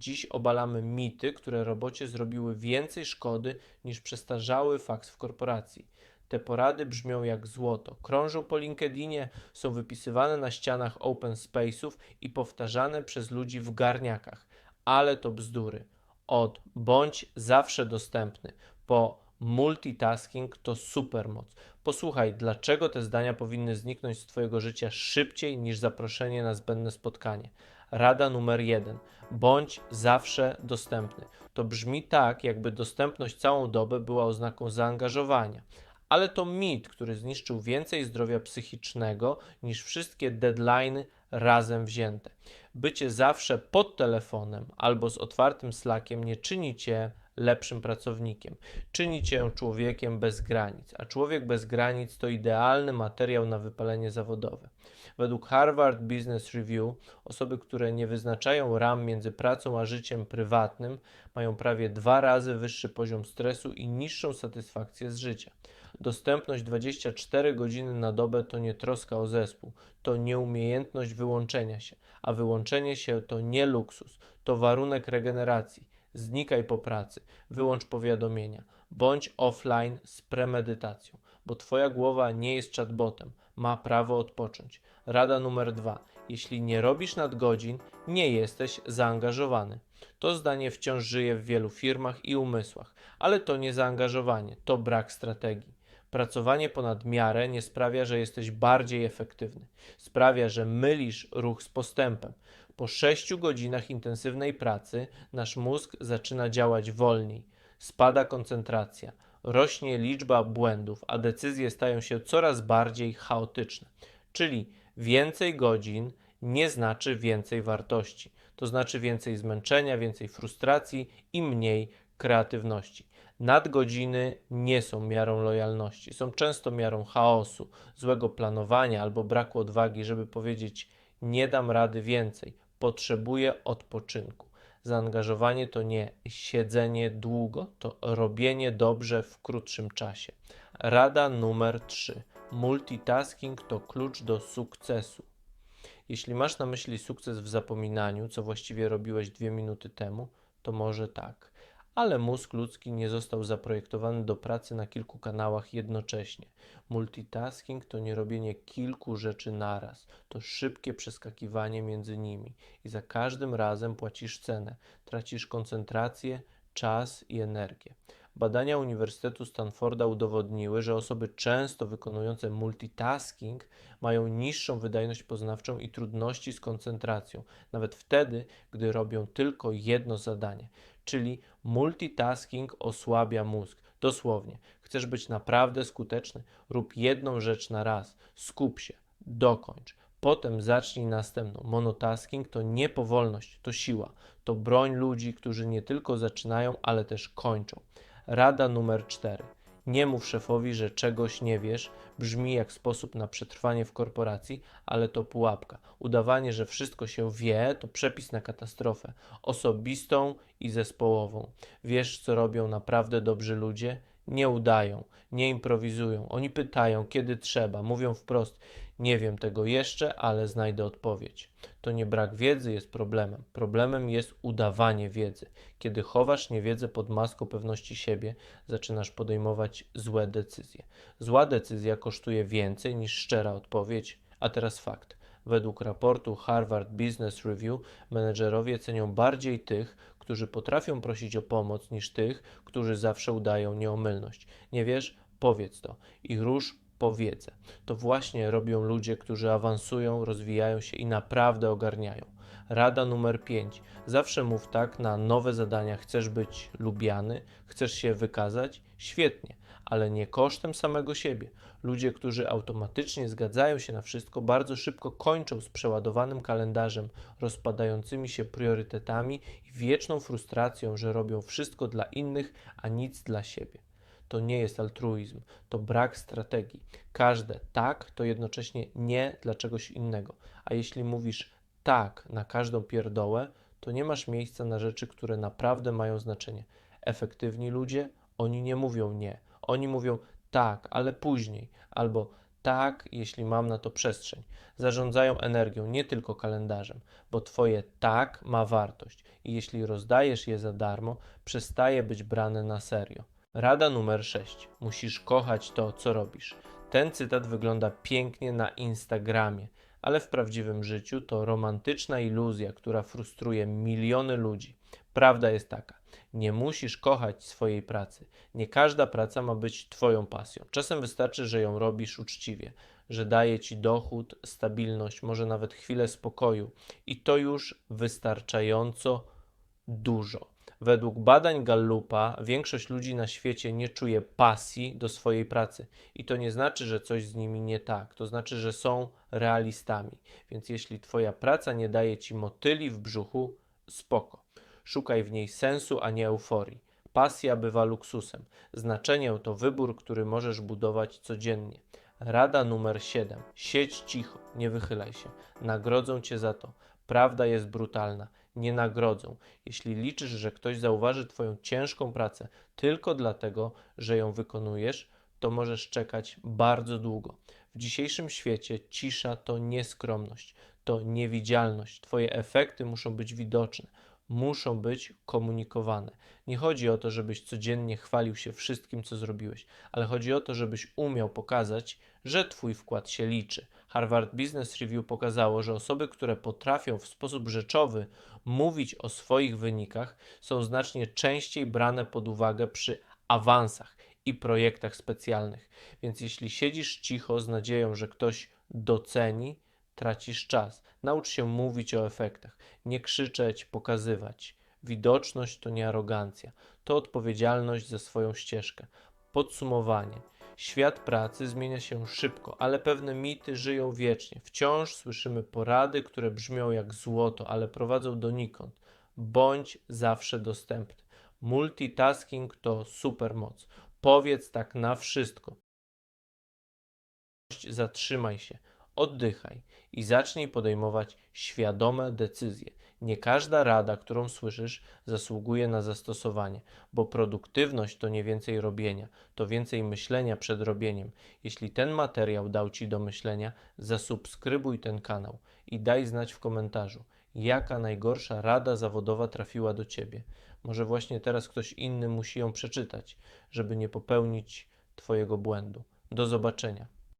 Dziś obalamy mity, które robocie zrobiły więcej szkody niż przestarzały faks w korporacji. Te porady brzmią jak złoto. Krążą po LinkedInie, są wypisywane na ścianach open space'ów i powtarzane przez ludzi w garniakach. Ale to bzdury. Od bądź zawsze dostępny po multitasking to supermoc. Posłuchaj, dlaczego te zdania powinny zniknąć z Twojego życia szybciej niż zaproszenie na zbędne spotkanie. Rada numer jeden: bądź zawsze dostępny. To brzmi tak, jakby dostępność całą dobę była oznaką zaangażowania. Ale to mit, który zniszczył więcej zdrowia psychicznego niż wszystkie deadlines razem wzięte. Bycie zawsze pod telefonem albo z otwartym slackiem nie czyni cię lepszym pracownikiem. Czyni cię człowiekiem bez granic, a człowiek bez granic to idealny materiał na wypalenie zawodowe. Według Harvard Business Review osoby, które nie wyznaczają ram między pracą a życiem prywatnym, mają prawie dwa razy wyższy poziom stresu i niższą satysfakcję z życia. Dostępność 24 godziny na dobę to nie troska o zespół, to nieumiejętność wyłączenia się, a wyłączenie się to nie luksus, to warunek regeneracji. Znikaj po pracy, wyłącz powiadomienia, bądź offline z premedytacją, bo Twoja głowa nie jest chatbotem, ma prawo odpocząć. Rada numer dwa: jeśli nie robisz nadgodzin, nie jesteś zaangażowany. To zdanie wciąż żyje w wielu firmach i umysłach, ale to nie zaangażowanie, to brak strategii. Pracowanie ponad miarę nie sprawia, że jesteś bardziej efektywny. Sprawia, że mylisz ruch z postępem. Po 6 godzinach intensywnej pracy nasz mózg zaczyna działać wolniej, spada koncentracja, rośnie liczba błędów, a decyzje stają się coraz bardziej chaotyczne. Czyli więcej godzin nie znaczy więcej wartości. To znaczy więcej zmęczenia, więcej frustracji i mniej kreatywności. Nadgodziny nie są miarą lojalności, są często miarą chaosu, złego planowania albo braku odwagi, żeby powiedzieć: Nie dam rady więcej, potrzebuję odpoczynku. Zaangażowanie to nie siedzenie długo, to robienie dobrze w krótszym czasie. Rada numer 3. Multitasking to klucz do sukcesu. Jeśli masz na myśli sukces w zapominaniu, co właściwie robiłeś dwie minuty temu, to może tak. Ale mózg ludzki nie został zaprojektowany do pracy na kilku kanałach jednocześnie. Multitasking to nie robienie kilku rzeczy naraz, to szybkie przeskakiwanie między nimi i za każdym razem płacisz cenę, tracisz koncentrację, czas i energię. Badania Uniwersytetu Stanforda udowodniły, że osoby często wykonujące multitasking mają niższą wydajność poznawczą i trudności z koncentracją, nawet wtedy, gdy robią tylko jedno zadanie. Czyli multitasking osłabia mózg. Dosłownie, chcesz być naprawdę skuteczny, rób jedną rzecz na raz, skup się, dokończ. Potem zacznij następną. Monotasking to nie powolność, to siła. To broń ludzi, którzy nie tylko zaczynają, ale też kończą. Rada numer 4. Nie mów szefowi, że czegoś nie wiesz, brzmi jak sposób na przetrwanie w korporacji, ale to pułapka. Udawanie, że wszystko się wie, to przepis na katastrofę osobistą i zespołową. Wiesz, co robią naprawdę dobrzy ludzie? Nie udają, nie improwizują. Oni pytają, kiedy trzeba, mówią wprost: Nie wiem tego jeszcze, ale znajdę odpowiedź. To nie brak wiedzy jest problemem. Problemem jest udawanie wiedzy. Kiedy chowasz niewiedzę pod maską pewności siebie, zaczynasz podejmować złe decyzje. Zła decyzja kosztuje więcej niż szczera odpowiedź. A teraz fakt. Według raportu Harvard Business Review menedżerowie cenią bardziej tych, którzy potrafią prosić o pomoc, niż tych, którzy zawsze udają nieomylność. Nie wiesz? Powiedz to i rusz po wiedzę. To właśnie robią ludzie, którzy awansują, rozwijają się i naprawdę ogarniają. Rada numer 5. Zawsze mów tak na nowe zadania. Chcesz być lubiany, chcesz się wykazać? Świetnie, ale nie kosztem samego siebie. Ludzie, którzy automatycznie zgadzają się na wszystko, bardzo szybko kończą z przeładowanym kalendarzem, rozpadającymi się priorytetami i wieczną frustracją, że robią wszystko dla innych, a nic dla siebie. To nie jest altruizm, to brak strategii. Każde tak to jednocześnie nie dla czegoś innego. A jeśli mówisz tak na każdą pierdołę, to nie masz miejsca na rzeczy, które naprawdę mają znaczenie. Efektywni ludzie, oni nie mówią nie. Oni mówią tak, ale później, albo tak, jeśli mam na to przestrzeń. Zarządzają energią, nie tylko kalendarzem, bo Twoje tak ma wartość i jeśli rozdajesz je za darmo, przestaje być brane na serio. Rada numer 6. Musisz kochać to, co robisz. Ten cytat wygląda pięknie na Instagramie, ale w prawdziwym życiu to romantyczna iluzja, która frustruje miliony ludzi. Prawda jest taka: nie musisz kochać swojej pracy. Nie każda praca ma być Twoją pasją. Czasem wystarczy, że ją robisz uczciwie, że daje Ci dochód, stabilność, może nawet chwilę spokoju i to już wystarczająco dużo. Według badań Gallupa większość ludzi na świecie nie czuje pasji do swojej pracy. I to nie znaczy, że coś z nimi nie tak. To znaczy, że są realistami. Więc jeśli Twoja praca nie daje Ci motyli w brzuchu, spoko. Szukaj w niej sensu, a nie euforii. Pasja bywa luksusem. Znaczenie to wybór, który możesz budować codziennie. Rada numer 7. Siedź cicho, nie wychylaj się. Nagrodzą cię za to. Prawda jest brutalna. Nie nagrodzą. Jeśli liczysz, że ktoś zauważy Twoją ciężką pracę tylko dlatego, że ją wykonujesz, to możesz czekać bardzo długo. W dzisiejszym świecie cisza to nieskromność, to niewidzialność. Twoje efekty muszą być widoczne muszą być komunikowane. Nie chodzi o to, żebyś codziennie chwalił się wszystkim, co zrobiłeś, ale chodzi o to, żebyś umiał pokazać, że Twój wkład się liczy. Harvard Business Review pokazało, że osoby, które potrafią w sposób rzeczowy mówić o swoich wynikach, są znacznie częściej brane pod uwagę przy awansach i projektach specjalnych. Więc jeśli siedzisz cicho z nadzieją, że ktoś doceni, tracisz czas. Naucz się mówić o efektach, nie krzyczeć, pokazywać. Widoczność to nie arogancja, to odpowiedzialność za swoją ścieżkę. Podsumowanie. Świat pracy zmienia się szybko, ale pewne mity żyją wiecznie. Wciąż słyszymy porady, które brzmią jak złoto, ale prowadzą donikąd. Bądź zawsze dostępny. Multitasking to supermoc. Powiedz tak na wszystko. Zatrzymaj się oddychaj i zacznij podejmować świadome decyzje. Nie każda rada, którą słyszysz, zasługuje na zastosowanie, bo produktywność to nie więcej robienia, to więcej myślenia przed robieniem. Jeśli ten materiał dał Ci do myślenia, zasubskrybuj ten kanał i daj znać w komentarzu, jaka najgorsza rada zawodowa trafiła do Ciebie. Może właśnie teraz ktoś inny musi ją przeczytać, żeby nie popełnić Twojego błędu. Do zobaczenia.